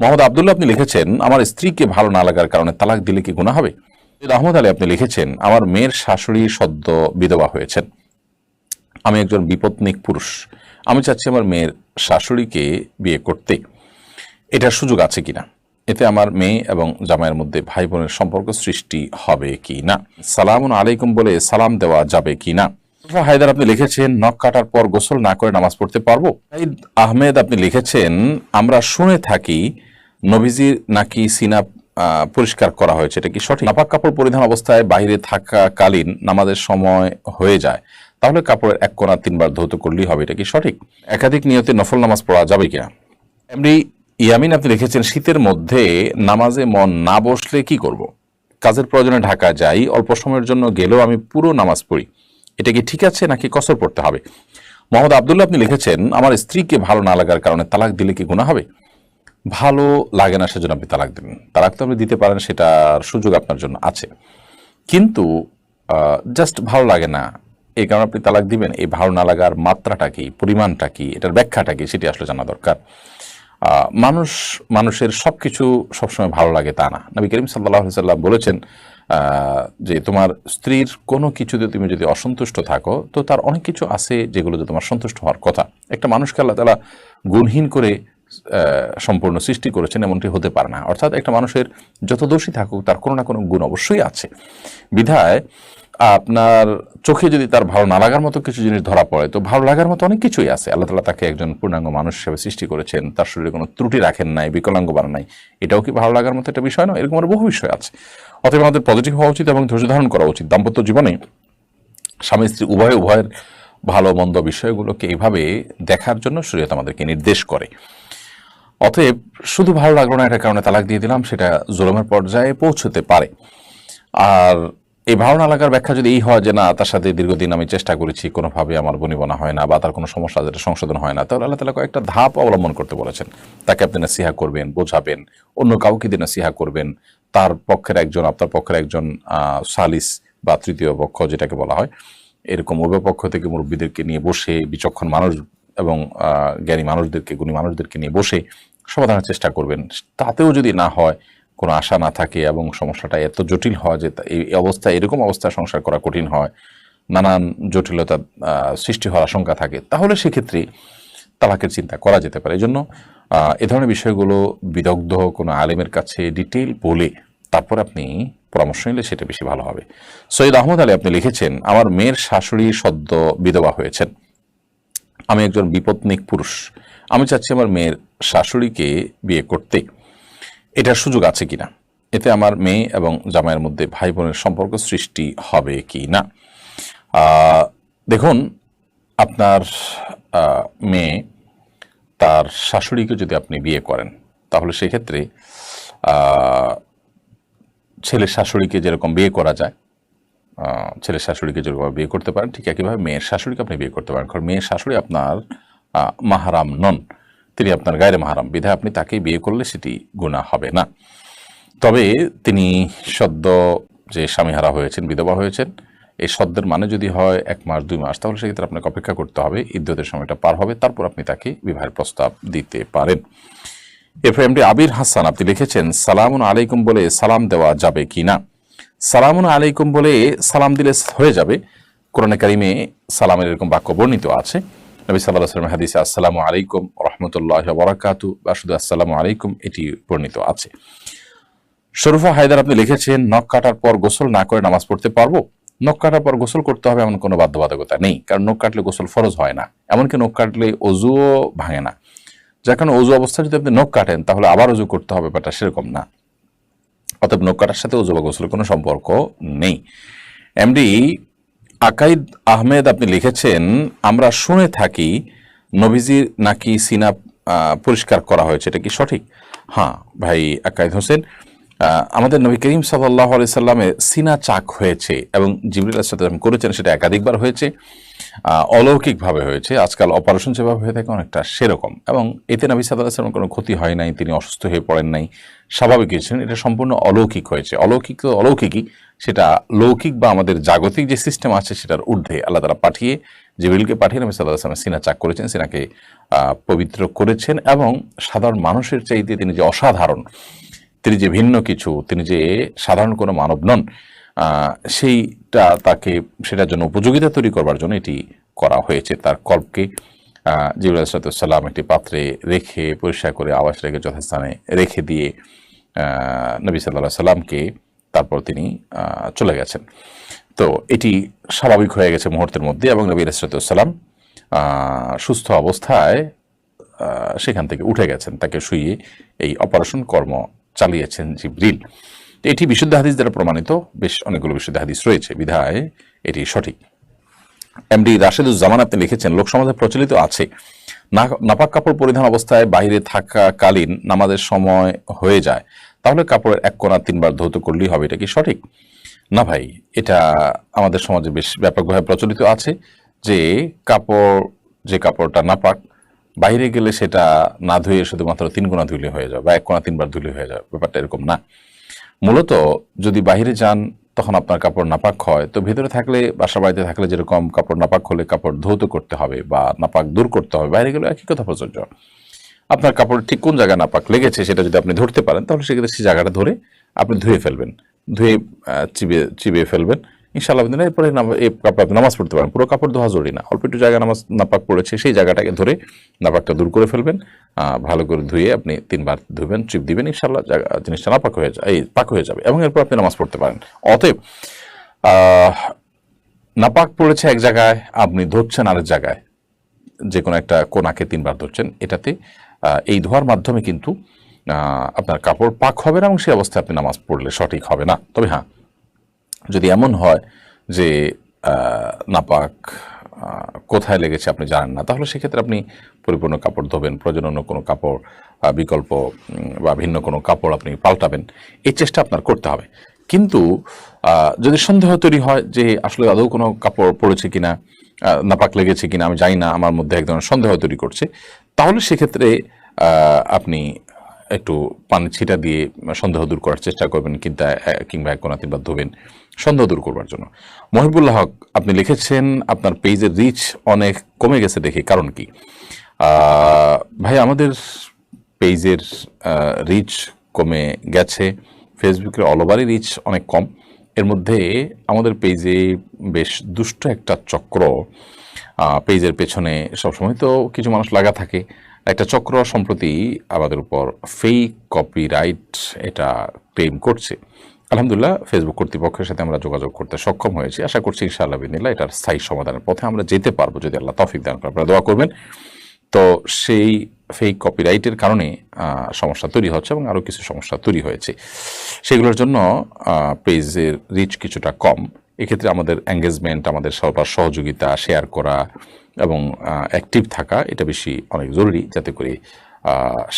মোহাম্মদ আবদুল্লাহ, আপনি লিখেছেন, আমার স্ত্রীকে ভালো না লাগার কারণে তালাক দিলে কি গুণা হবে? আহমদ আলী, আপনি লিখেছেন, আমার মেয়ের শাশুড়ি সদ্য বিধবা হয়েছেন। আমি একজন বিপত্নিক পুরুষ। আমি চাচ্ছি আমার মেয়ের শাশুড়িকে বিয়ে করতে। এটার সুযোগ আছে কিনা? এতে আমার মেয়ে এবং জামাইয়ের মধ্যে ভাই বোনের সম্পর্ক সৃষ্টি হবে কি না সালাম আলাইকুম বলে সালাম দেওয়া যাবে কি না হায়দার, আপনি লিখেছেন, নখ কাটার পর গোসল না করে নামাজ পড়তে পারব? আহমেদ, আপনি লিখেছেন, আমরা শুনে থাকি নবীজির নাকি সিনা পরিষ্কার করা হয়েছে? এটা কি সঠিক? নাপাক কাপড় পরিধান অবস্থায় বাইরে থাকাকালীন নামাজের সময় হয়ে যায়। তাহলে কাপড়ের এক কোণা তিনবার ধৌত করলেই হবে। এটা কি সঠিক? একাধিক নিয়তে নফল নামাজ পড়া যাবে কিনা? এমনি ইয়ামিন আপনি লিখেছেন শীতের মধ্যে নামাজে মন না বসলে কি করব। কাজের প্রয়োজনে ঢাকা যাই, অল্প সময়ের জন্য গেলেও আমি পুরো নামাজ পড়ি। এটা কি ঠিক আছে নাকি কসর পড়তে হবে? মোহাম্মদ আবদুল্লাহ আপনি লিখেছেন, আমার স্ত্রীকে ভালো না লাগার কারণে তালাক দিলে কি গুণা হবে? ভালো লাগে না, সেজন্য আপনি তালাক দেবেন তালাক তো আপনি দিতে পারেন, সেটার সুযোগ আপনার জন্য আছে। কিন্তু জাস্ট ভালো লাগে না, এই কারণে আপনি তালাক দিবেন, এই ভালো না লাগার মাত্রাটা কি, পরিমাণটা কি, এটার ব্যাখ্যাটা কি, সেটি আসলে জানা দরকার। মানুষ, মানুষের সব কিছু সবসময় ভালো লাগে তা না। নবী করিম সাল্লাহ সাল্লাম বলেছেন যে তোমার স্ত্রীর কোনো কিছুতে তুমি যদি অসন্তুষ্ট থাকো, তো তার অনেক কিছু আছে যেগুলোতে তোমার সন্তুষ্ট হওয়ার কথা। একটা মানুষকে আল্লাহ তালা গুণহীন করে সম্পূর্ণ সৃষ্টি করেছেন এমনটি হতে পারে না। অর্থাৎ একটা মানুষের যত দোষী থাকুক, তার কোনো না কোনো গুণ অবশ্যই আছে। বিধায় আপনার চোখে যদি তার ভালো না লাগার মতো কিছু জিনিস ধরা পড়ে, তো ভালো লাগার মতো অনেক কিছুই আছে। আল্লাহ তালা তাকে একজন পূর্ণাঙ্গ মানুষ হিসেবে সৃষ্টি করেছেন। তার শরীরে কোনো ত্রুটি রাখেন নাই, বিকলাঙ্গ বানান নাই। এটাও কি ভালো লাগার মতো একটা বিষয় নয়? এরকম আরও বহু বিষয় আছে। অতএব আমাদের পজিটিভ হওয়া উচিত এবং ধৈর্য ধারণ করা উচিত। দাম্পত্য জীবনে স্বামী স্ত্রী উভয় উভয়ের ভালো মন্দ বিষয়গুলোকে এইভাবে দেখার জন্য শরীয়ত আমাদেরকে নির্দেশ করে। অতএব শুধু ভালো লাগল না এটার কারণে তালাক দিয়ে দিলাম, সেটা জুলমের পর্যায়ে পৌঁছতে পারে। আর এই ভালো না লাগার ব্যাখ্যা যদি এই হয় যে না, তার সাথে দীর্ঘদিন আমি চেষ্টা করেছি, কোনোভাবে আমার বনিবনা হয় না বা তার কোনো সমস্যা যেটা সংশোধন হয় না, তাহলে আল্লাহ তালা কয়েকটা ধাপ অবলম্বন করতে বলেছেন। তাকে আপনি না নাসিহা করবেন, বোঝাবেন, অন্য কাউকে দিয়ে নাসিহা করবেন, তার পক্ষের একজন, আপনার পক্ষের একজন সালিস বা তৃতীয় পক্ষ যেটাকে বলা হয়, এরকম উভয় পক্ষ থেকে মুরব্বীদেরকে নিয়ে বসে বিচক্ষণ মানুষ এবং জ্ঞানী মানুষদেরকে, গুণী মানুষদেরকে নিয়ে বসে সমাধানের চেষ্টা করবেন। তাতেও যদি না হয়, কোনো আশা না থাকে এবং সমস্যাটা এত জটিল হয় যে এই অবস্থায় এরকম অবস্থায় সংসার করা কঠিন হয়, নানান জটিলতা সৃষ্টি হওয়ার আশঙ্কা থাকে, তাহলে সেক্ষেত্রে তালাকের চিন্তা করা যেতে পারে। এই জন্য এ ধরনের বিষয়গুলো বিদগ্ধ কোনো আলেমের কাছে ডিটেল বলে তারপর আপনি পরামর্শ নিলে সেটা বেশি ভালো হবে। সৈয়দ আহমদ আলী আপনি লিখেছেন, আমার মেয়ের শাশুড়ি সদ্য বিধবা হয়েছেন। আমি একজন বিপত্নিক পুরুষ। আমি চাচ্ছি আমার মেয়ের শাশুড়িকে বিয়ে করতে। এটার সুযোগ আছে কিনা? এতে আমার মেয়ে এবং জামাইয়ের মধ্যে ভাই বোনের সম্পর্ক সৃষ্টি হবে কি না দেখুন, আপনার মেয়ে তার শাশুড়িকে যদি আপনি বিয়ে করেন, তাহলে সেক্ষেত্রে ছেলের শাশুড়িকে যেরকম বিয়ে করা যায় ছেলের শাশুড়িকে যেরকম বিয়ে করতে পারেন, ঠিক একইভাবে মেয়ের শাশুড়িকে আপনি বিয়ে করতে পারেন। কারণ মেয়ের শাশুড়ি আপনার মাহারাম নন। তিনি আপনার গায়ের মাহারাম। বিধায় আপনি তাকে বিয়ে করলে সেটি গুণা হবে না। তবে তিনি সদ্য যে স্বামীহারা হয়েছেন, বিধবা হয়েছেন, এই সদ্যের মানে যদি হয় এক মাস, দুই মাস, তাহলে সেক্ষেত্রে আপনাকে অপেক্ষা করতে হবে। ইদ্যতের সময়টা পার হবে, তারপর আপনি তাকে বিবাহের প্রস্তাব দিতে পারেন। এরপর এমডি আবির হাসান, আপনি লিখেছেন, সালামুন আলাইকুম বলে সালাম দেওয়া যাবে কি না সালামুন আলাইকুম বলে সালাম দিলে হয়ে যাবে। কোরআনে কারিমে সালামের এরকম বাক্য বর্ণিত আছে। নবী সাল্লাহ সাল্লাম হাদিসে আসসালামু আলাইকুম রহমতুল্লাহ বরাকাতু বা শুধু আসসালামু আলাইকুম এটি বর্ণিত আছে। শরুফা হায়দার আপনি লিখেছেন, নখ কাটার পর গোসল না করে নামাজ পড়তে পারব? নখ কাটার পর গোসল করতে হবে এমন কোনো বাধ্যবাধকতা নেই, কারণ নখ কাটলে গোসল ফরজ হয় না। এমনকি নখ কাটলে অজুও ভাঙে না। যার কারণে অজু অবস্থায় যদি আপনি নখ কাটেন, তাহলে আবার অজু করতে হবে, ব্যাপারটা সেরকম না। অতএব নৌকাটার সাথে বা গোসলের কোনো সম্পর্ক নেই। এমডি আকাইদ আহমেদ আপনি লিখেছেন, আমরা শুনে থাকি নবীজির নাকি সিনা পরিষ্কার করা হয়েছে। এটা কি সঠিক? হ্যাঁ ভাই আকাইদ হোসেন। আমাদের নবী করিম সাল্লাহ সাল্লামের সিনা চাক হয়েছে এবং জিবরুল সাল্লাম করেছেন, সেটা একাধিকবার হয়েছে অলৌকিকভাবে হয়েছে। আজকাল অপারেশন যেভাবে হয়ে থাকে অনেকটা সেরকম এবং এতে নবী সাল্লাহ সাল্লাম কোনো ক্ষতি হয় নাই, তিনি অসুস্থ হয়ে পড়েন নাই, স্বাভাবিক হয়েছেন। এটা সম্পূর্ণ অলৌকিক হয়েছে। অলৌকিক তো অলৌকিকই, সেটা লৌকিক বা আমাদের জাগতিক যে সিস্টেম আছে, সেটার ঊর্ধ্বে আল্লাহ তারা পাঠিয়ে, জিবরিলকে পাঠিয়ে নবী সাল্লাহ আসলামের সিনা চাক করেছেন, সিনাকে পবিত্র করেছেন এবং সাধারণ মানুষের চাইতে তিনি যে অসাধারণ তিনি যে ভিন্ন কিছু, তিনি যে সাধারণ কোনো মানব নন সেইটা তাকে, সেটার জন্য উপযোগিতা তৈরি করবার জন্য এটি করা হয়েছে। তার কল্পকে জিবুল সালাম একটি পাত্রে রেখে, পরিষ্কার করে আবাস রেখে যথাস্থানে রেখে দিয়ে নবী সাল্লাহ সাল্লামকে তারপর তিনি চলে গেছেন। তো এটি স্বাভাবিক হয়ে গেছে মুহূর্তের মধ্যে এবং নবী সালাম সুস্থ অবস্থায় সেখান থেকে উঠে গেছেন। তাকে শুয়ে এই অপারেশন কর্ম চালিয়েছেন জিব্রিল। এটি বিশুদ্ধ হাদিস দ্বারা প্রমাণিত। বেশ অনেকগুলো বিশুদ্ধ হাদিস রয়েছে। বিধায় এটি সঠিক। এমডি রাশেদুজ্জামান আপনি লিখেছেন, লোক সমাজে প্রচলিত আছে। নাপাক কাপড় পরিধান অবস্থায় বাইরে থাকাকালীন নামাজের সময় হয়ে যায়। তাহলে কাপড়ের এক কোণা তিনবার ধৌত করলেই হবে। এটা কি সঠিক? না ভাই, এটা আমাদের সমাজে বেশ ব্যাপকভাবে প্রচলিত আছে যে কাপড়, যে কাপড়টা নাপাক বাইরে গেলে সেটা না ধুয়ে শুধুমাত্র তিন গুণা ধুলে হয়ে যাবে বা এক কোণা তিনবার ধুলে হয়ে যাবে, ব্যাপারটা এরকম না। মূলত যদি বাইরে যান, তখন আপনার কাপড় নাপাক হয়। তো ভেতরে থাকলে বাসা বাড়িতে থাকলে যেরকম কাপড় নাপাক হলে কাপড় ধৌত করতে হবে বা নাপাক দূর করতে হবে, বাইরে গেলে একই কথা প্রযোজ্য। আপনার কাপড় ঠিক কোন জায়গায় নাপাক লেগেছে সেটা যদি আপনি ধরতে পারেন, তাহলে সেক্ষেত্রে সেই জায়গাটা ধরে আপনি ধুয়ে ফেলবেন। ধুয়ে চিবিয়ে চিবিয়ে ফেলবেন। ইনশাআল্লাহ দিন এরপরে কাপড় আপনি নামাজ পড়তে পারেন। পুরো কাপড় ধোয়া জরুরি না। অল্প একটু জায়গা নামাজ নাপাক পড়েছে, সেই জায়গাটাকে ধরে নাপাকটা দূর করে ফেলবেন। ভালো করে ধুয়ে আপনি তিনবার ধুবেন চিপ দিবেন, ইনশাআল্লাহ জিনিসটা নাপাক হয়ে যায়, এই পাক হয়ে যাবে এবং এরপর আপনি নামাজ পড়তে পারেন। অতএব নাপাক পড়েছে এক জায়গায়, আপনি ধরছেন আরেক জায়গায় যে কোনো একটা কোনাকে তিনবার ধরছেন, এটাতে এই ধোয়ার মাধ্যমে কিন্তু আপনার কাপড় পাক হবে না এবং সেই অবস্থায় আপনি নামাজ পড়লে সঠিক হবে না। তবে হ্যাঁ যদি এমন হয় যে নাপাক কোথায় লেগেছে আপনি জানেন না, তাহলে সেক্ষেত্রে আপনি পরিপূর্ণ কাপড় ধোবেন প্রয়োজন অন্য কোনো কাপড় বিকল্প বা ভিন্ন কোনো কাপড় আপনি পাল্টাবেন, এই চেষ্টা আপনার করতে হবে। কিন্তু যদি সন্দেহ তৈরি হয় যে আসলে আদৌ কোনো কাপড় পড়েছে কিনা নাপাক লেগেছে কিনা, আমি জানি না, আমার মধ্যে এক ধরনের সন্দেহ তৈরি করছে, তাহলে সেক্ষেত্রে আপনি একটু পানি ছিটা দিয়ে সন্দেহ দূর করার চেষ্টা করবেন কিন্তু কিংবা এক কোনা তিনবার ধোবেন সন্দেহ দূর করবার জন্য। মহিবুল্লাহ হক, আপনি লিখেছেন, আপনার পেজের রিচ অনেক কমে গেছে দেখে, কারণ কি? ভাই, আমাদের পেজের রিচ কমে গেছে, ফেসবুকের অল ওভারই রিচ অনেক কম। এর মধ্যে আমাদের পেজে বেশ দুষ্ট একটা চক্র পেজের পেছনে সবসময় তো কিছু মানুষ লাগা থাকে। একটা চক্র সম্প্রতি আমাদের উপর ফেক কপিরাইট এটা ক্লেম করছে। আলহামদুলিল্লাহ ফেসবুক কর্তৃপক্ষের সাথে আমরা যোগাযোগ করতে সক্ষম হয়েছি। আশা করছি ইনশাআল্লাহ বিনিল্লাহ এটার স্থায়ী সমাধানের পথে আমরা যেতে পারব যদি আল্লাহ তফিক দান করেন। আপনারা দোয়া করবেন। তো সেই ফেক কপিরাইটের কারণে সমস্যা তৈরি হচ্ছে এবং আরও কিছু সমস্যা তৈরি হয়েছে। সেগুলোর জন্য পেজের রিচ কিছুটা কম। এক্ষেত্রে আমাদের এঙ্গেজমেন্ট আমাদের সবার সহযোগিতা শেয়ার করা এবং অ্যাক্টিভ থাকা, এটা বেশি অনেক জরুরি যাতে করে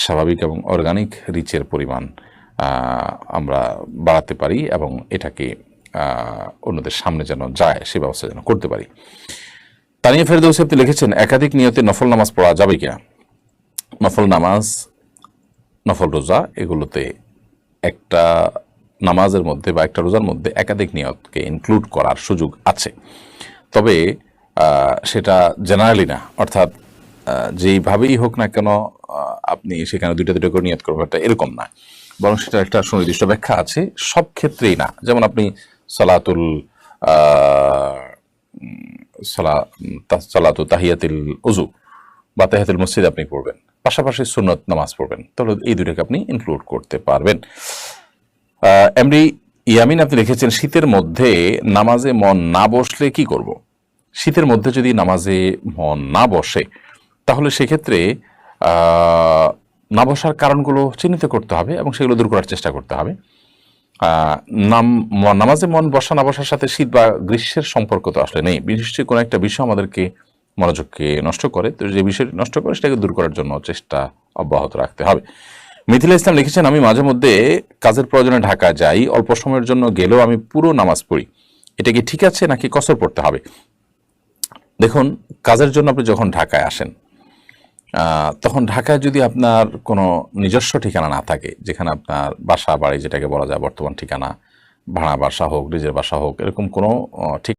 স্বাভাবিক এবং অর্গানিক রিচের পরিমাণ আমরা বাড়াতে পারি এবং এটাকে অন্যদের সামনে যেন যায়, সে ব্যবস্থা যেন করতে পারি। তানিয়া ফেরদৌসি আপনি লিখেছেন, একাধিক নিয়তে নফল নামাজ পড়া যাবে কিনা? নফল নামাজ, নফল রোজা, এগুলোতে একটা নামাজের মধ্যে বা একটা রোজার মধ্যে একাধিক নিয়তকে ইনক্লুড করার সুযোগ আছে। তবে সেটা জেনারেলি না। অর্থাৎ যেইভাবেই হোক না কেন আপনি সেখানে দুইটা দুটো করে নিয়ত করবেন এরকম না। বরং সেটা একটা সুনির্দিষ্ট ব্যাখ্যা আছে, সব ক্ষেত্রেই না। যেমন আপনি সালাতুল সালা সালাতু তাহিয়াতিল উজু বা তাহিয়াতুল মসজিদ আপনি পড়বেন। পাশাপাশি সুন্নত নামাজ পড়বেন। তাহলে এই দুটাকে আপনি ইনক্লুড করতে পারবেন। এমডি ইয়ামিন আপনি লিখেছেন, শীতের মধ্যে নামাজে মন না বসলে কি করব? শীতের মধ্যে যদি নামাজে মন না বসে, তাহলে সেক্ষেত্রে না বসার কারণগুলো চিহ্নিত করতে হবে এবং সেগুলো দূর করার চেষ্টা করতে হবে। নাম নামাজে মন বসা না বসার সাথে শীত বা গ্রীষ্মের সম্পর্ক তো আসলে নেই। নিশ্চয়ই কোনো একটা বিষয় আমাদেরকে মনোযোগকে নষ্ট করে, তো যে বিষয়টি নষ্ট করে সেটাকে দূর করার জন্য চেষ্টা অব্যাহত রাখতে হবে। মিথিলা ইসলাম লিখেছেন, আমি মাঝে মধ্যে কাজের প্রয়োজনে ঢাকা যাই, অল্প সময়ের জন্য গেলেও আমি পুরো নামাজ পড়ি। এটা কি ঠিক আছে নাকি কসর পড়তে হবে? দেখুন, কাজের জন্য আপনি যখন ঢাকায় আসেন তখন ঢাকায় যদি আপনার কোনো নিজস্ব ঠিকানা না থাকে, যেখানে আপনার বাসা, বাড়ি যেটাকে বলা যায়, বর্তমান ঠিকানা, ভাড়া বাসা হোক, নিজের বাসা হোক, এরকম কোনো ঠিক